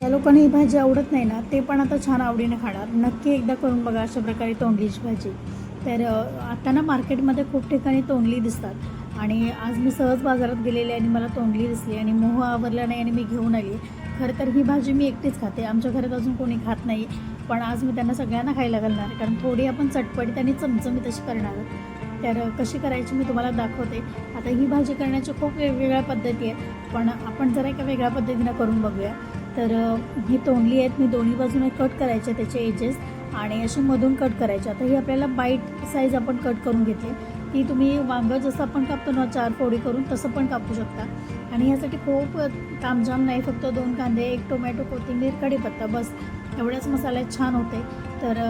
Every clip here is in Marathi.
त्या लोकांना ही भाजी आवडत नाही ना ते पण आता छान आवडीने खाणार. नक्की एकदा करून बघा अशा प्रकारे तोंडलीची भाजी. तर आता ना मार्केटमध्ये खूप ठिकाणी तोंडली दिसतात. आणि आज मी सहज बाजारात गेलेले आणि मला तोंडली दिसली आणि मोह आवरला नाही आणि मी घेऊन आली. खरं तर ही भाजी मी एकटीच खाते. आमच्या घरात अजून कोणी खात नाही. पण आज मी त्यांना सगळ्यांना खायला घालणार. कारण थोडी आपण चटपटीत आणि चमचमीत अशी करणार. तर कशी करायची मी तुम्हाला दाखवते. आता ही भाजी करण्याच्या खूप वेगवेगळ्या पद्धती आहेत. पण आपण जरा एका वेगळ्या पद्धतीनं करून बघूया. तर ही तोंडली आहेत मी दोन्ही बाजूने कट करायचे त्याचे एजेस आणि असे मधून कट करायचे. आता ही आपल्याला बाईट साईज आपण कट करून घेतली. ती तुम्ही वांगं जसं आपण कापतो ना चार फोडी करून तसं पण कापू शकता. आणि ह्यासाठी खूप तामजाम नाही फक्त दोन कांदे एक टोमॅटो कोथिंबीर कढीपत्ता बस. एवढ्याच मसाल्यात छान होते. तर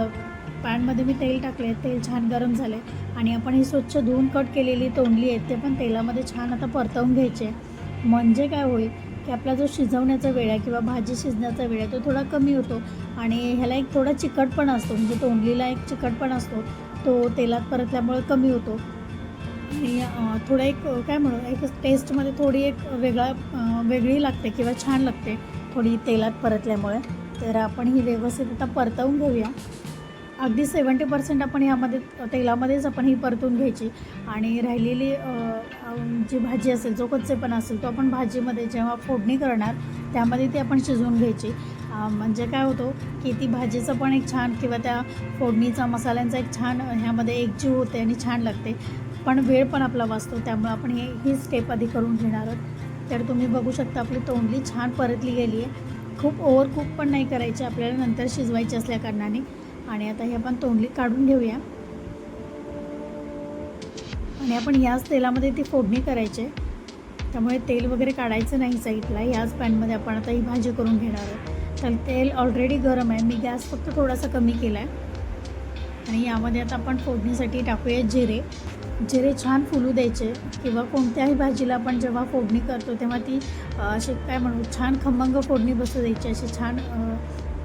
पॅनमध्ये मी तेल टाकले तेल छान गरम झाले. आणि आपण ही स्वच्छ धुवून कट केलेली तोंडली आहेत ते पण तेलामध्ये छान आता परतवून घ्यायचे. म्हणजे काय होईल की आपला जो शिजवण्याचा वेळ आहे किंवा भाजी शिजण्याचा वेळ आहे तो थोडा कमी होतो. आणि ह्याला एक थोडा चिकटपणा असतो म्हणजे तोंडलीला एक चिकटपणा असतो तो तेलात परतल्यामुळे कमी होतो. आणि थोडं थोडा एक काय म्हणू एक टेस्टमध्ये थोडी एक वेगळा वेगळी लागते किंवा छान लागते थोडी तेलात परतल्यामुळे. तर आपण ही व्यवस्थित आता परतवून घेऊया. अगदी सेवन्टी पर्सेंट आपण ह्यामध्ये तेलामध्येच आपण ही परतून घ्यायची. आणि राहिलेली जी भाजी असेल जो कच्चेपणा असेल तो आपण भाजीमध्ये जेव्हा फोडणी करणार त्यामध्ये ती आपण शिजवून घ्यायची. म्हणजे काय होतो की ती भाजीचं पण एक छान किंवा त्या फोडणीचा मसाल्यांचा एक छान ह्यामध्ये एकजीव होते आणि छान लागते. पण वेळ पण आपला वाचतो त्यामुळे आपण हे ही स्टेप आधी करून घेणार आहोत. तर तुम्ही बघू शकता आपली तोंडली छान परतली गेली आहे खूप ओव्हर कुक पण नाही करायची आपल्याला नंतर शिजवायची असल्या कारणाने. आणि आता हे आपण तोंडली काढून घेऊया. आणि आपण याच तेलामध्ये ती फोडणी करायची. त्यामुळे तेल वगैरे काढायचं नाही साईडला. याच पॅनमध्ये आपण आता ही भाजी करून घेणार आहोत. तर तेल ऑलरेडी गरम आहे. मी गॅस फक्त थोडासा कमी केला आहे आणि यामध्ये आता आपण फोडणीसाठी टाकूया जिरे. जिरे छान फुलू द्यायचे. किंवा कोणत्याही भाजीला आपण जेव्हा फोडणी करतो तेव्हा ती अशी काय म्हणू छान खमंग फोडणी बसू द्यायची. अशी छान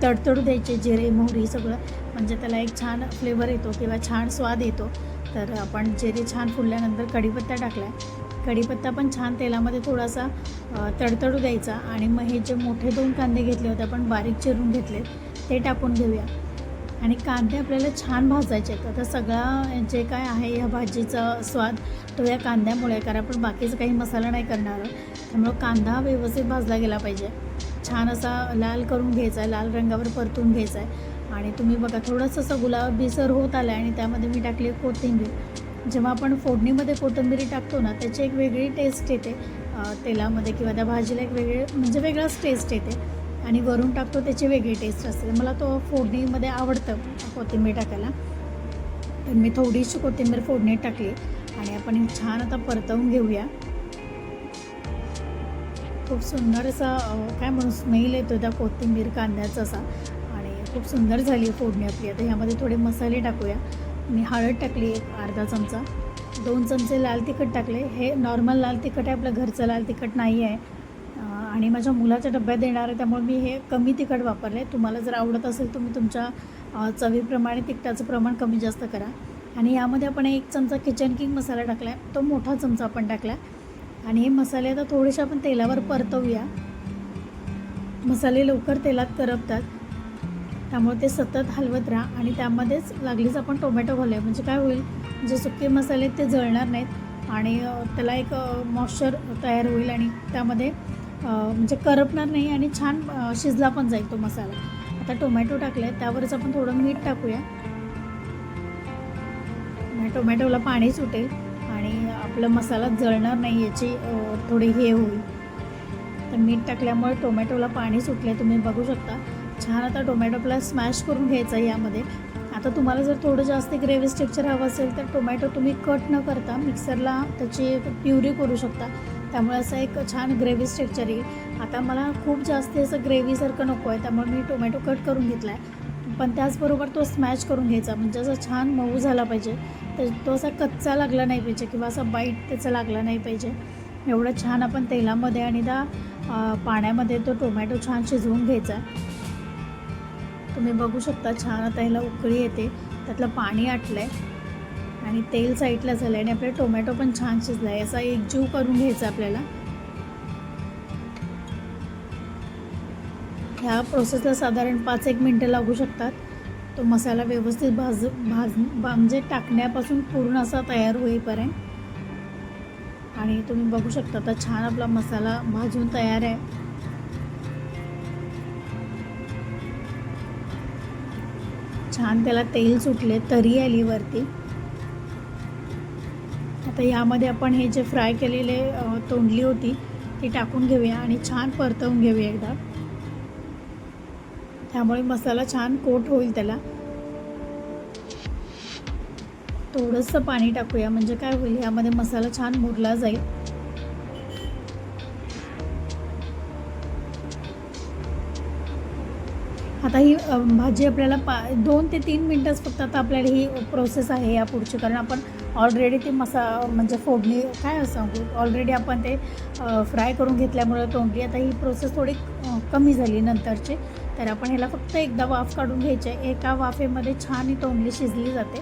तडतडू द्यायचे जिरे मोहरी सगळं. म्हणजे त्याला एक छान फ्लेवर येतो किंवा छान स्वाद येतो. तर आपण जिरे छान फुलल्यानंतर कढीपत्ता टाकला आहे कढीपत्ता पण छान तेलामध्ये थोडासा तडतडू द्यायचा आणि मग हे जे मोठे दोन कांदे घेतले होते आपण बारीक चिरून घेतले ते टाकून घेऊया. आणि कांदे आपल्याला छान भाजायचे आहेत. आता सगळा जे काय आहे या भाजीचा स्वाद तो या कांद्यामुळे कारण आपण बाकीचं काही मसाला नाही करणार त्यामुळं कांदा व्यवस्थित भाजला गेला पाहिजे. छान असा लाल करून घ्यायचा आहे लाल रंगावर परतून घ्यायचा आहे. आणि तुम्ही बघा थोडंसं असं गुलाबीसर होत आलं आहे आणि त्यामध्ये मी टाकली आहे कोथिंबीर. जेव्हा आपण फोडणीमध्ये कोथिंबीरी टाकतो ना त्याची एक वेगळी टेस्ट येते तेलामध्ये किंवा त्या भाजीला एक वेगळे म्हणजे वेगळाच टेस्ट येते. आणि वरून टाकतो त्याची वेगळी टेस्ट असते. मला तो फोडणीमध्ये आवडतं कोथिंबीर टाकायला. तर मी थोडीशी कोथिंबीर फोडणीत टाकली. आणि आपण छान आता परतवून घेऊया. खूप सुंदर असा काय म्हणू स्मेल येतो त्या कोथिंबीर कांद्याचा असा. आणि खूप सुंदर झाली आहे फोडणी आपली. आता ह्यामध्ये थोडे मसाले टाकूया. मी हळद टाकली एक अर्धा चमचा. दोन चमचे लाल तिखट टाकले. हे नॉर्मल लाल तिखट आहे आपलं घरचं लाल तिखट नाही आहे. आणि माझ्या मुलाच्या डब्यात देणार आहे त्यामुळे मी हे कमी तिखट वापरले. तुम्हाला जर आवडत असेल तुम्ही तुमच्या चवीप्रमाणे तिखटाचं प्रमाण कमी जास्त करा. आणि यामध्ये आपण एक चमचा किचन किंग मसाला टाकला आहे तो मोठा चमचा आपण टाकला आहे आणि हे मसाले आता थोडेसे आपण तेलावर परतवूया. मसाले लवकर तेलात करपतात. त्यामुळे ते सतत हलवत राहा आणि त्यामध्येच लागलीच आपण टोमॅटो घालूया. म्हणजे काय होईल जे सुके मसाले ते जळणार नाहीत आणि त्याला एक मॉइश्चर तयार होईल आणि त्यामध्ये म्हणजे करपणार नाही आणि छान शिजला पण जाईल तो मसाला. आता टोमॅटो टाकला आहे त्यावरच आपण थोडं मीठ टाकूया. टोमॅटोला पाणी सुटेल. आपला मसाला जळणार नाही याची थोडी हे होईल. तर मीठ टाकल्यामुळे टोमॅटोला पाणी सुटले तुम्ही बघू शकता. छान आता टोमॅटोला स्मॅश करून घ्यायचा आहे यामध्ये. आता तुम्हाला जर थोडं जास्त ग्रेव्ही स्ट्रक्चर हवं असेल तर टोमॅटो तुम्ही कट न करता मिक्सरला त्याची प्युरी करू शकता. त्यामुळे असं एक छान ग्रेव्ही स्ट्रक्चर येईल. आता मला खूप जास्त असं ग्रेव्हीसारखं नको आहे त्यामुळे मी टोमॅटो कट करून घेतला आहे पण त्याचबरोबर तो स्मॅश करून घ्यायचा. म्हणजे असा छान मऊ झाला पाहिजे. तर तो असा कच्चा लागला नाही पाहिजे किंवा असा बाईट त्याचा लागला नाही पाहिजे. एवढं छान आपण तेलामध्ये आणि त्या पाण्यामध्ये तो टोमॅटो छान शिजवून घ्यायचा. तुम्ही बघू शकता छान आता ह्याला उकळी येते. त्यातलं पाणी आटलं आहे आणि तेल साईडला झालं आहे आणि आपला टोमॅटो पण छान शिजला आहे असा एकजीव करून घ्यायचा आपल्याला. ह्या प्रोसेसला साधारण पाच एक मिनटं लागू शकतात. तो मसाला व्यवस्थित भाज भाज म्हणजे टाकण्यापासून पूर्ण असा तयार होईपर्यंत. आणि तुम्ही बघू शकता आता छान आपला मसाला भाजून तयार आहे. छान त्याला तेल सुटले तरी आली वरती. आता यामध्ये आपण हे जे फ्राय केलेले तोंडली होती ती टाकून घेऊया आणि छान परतवून घेऊया एकदा. त्यामुळे मसाला छान कोट होईल त्याला. थोडंसं पाणी टाकूया म्हणजे काय होईल यामध्ये मसाला छान मुरला जाईल. आता ही भाजी आपल्याला पा दोन ते तीन मिनटंच फक्त आता आपल्याला ही प्रोसेस आहे या पुढची कारण आपण ऑलरेडी ते मसा म्हणजे फोडणी काय सांगू ऑलरेडी आपण ते फ्राय करून घेतल्यामुळे तोंडली. आता ही प्रोसेस थोडी कमी झाली नंतरची. तर आपण ह्याला फक्त एकदा वाफ काढून घ्यायची. आहे एका वाफेमध्ये छान ही तोंडली शिजली जाते.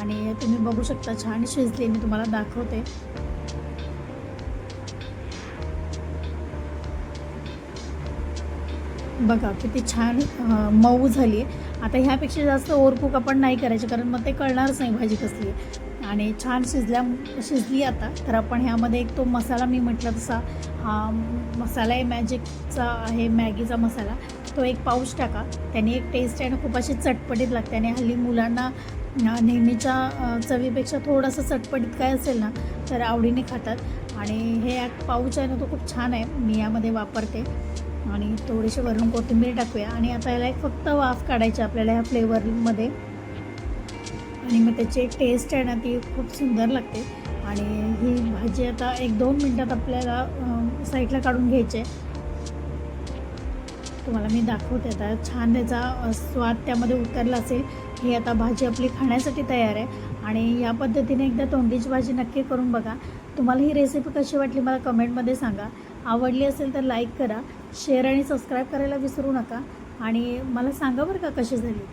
आणि तुम्ही बघू शकता छान शिजली. मी तुम्हाला दाखवते. बघा किती छान मऊ झाली आहे. आता ह्यापेक्षा जास्त ओरकूक आपण नाही करायचे कारण मग ते कळणारच नाही भाजी कसली आणि छान शिजल्या शिजली आता. तर आपण ह्यामध्ये एक तो मसाला मी म्हटलं तसा हा मसाला आहे मॅजिकचा आहे मॅगीचा मसाला. तो एक पाऊच टाका. त्याने एक टेस्ट आहे ना खूप अशी चटपटीत लागते. आणि हल्ली मुलांना नेहमीच्या चवीपेक्षा थोडंसं चटपटीत काय असेल ना तर आवडीने खातात. आणि हे एक पाऊच आहे ना तो खूप छान आहे. मी यामध्ये वापरते. आणि थोडीशी वरून कोथिंबीर टाकूया. आणि आता याला एक फक्त वाफ काढायची आपल्याला ह्या फ्लेवरमध्ये आणि मग त्याची एक टेस्ट आहे ना ती खूप सुंदर लागते. आणि ही भाजी आता एक दोन मिनटात आपल्याला साईडला काढून घ्यायची आहे. तुम्हाला मी दाखवते आता. छान त्याचा स्वाद त्यामध्ये उतरला असेल. ही आता भाजी आपली खाण्यासाठी तयार आहे. आणि या पद्धतीने एकदा तोंडीची भाजी नक्की करून बघा. तुम्हाला ही रेसिपी कशी वाटली मला कमेंटमध्ये सांगा. आवडली असेल तर लाईक करा. शेअर आणि सबस्क्राईब करायला विसरू नका. आणि मला सांगा बरं का कशी झाली.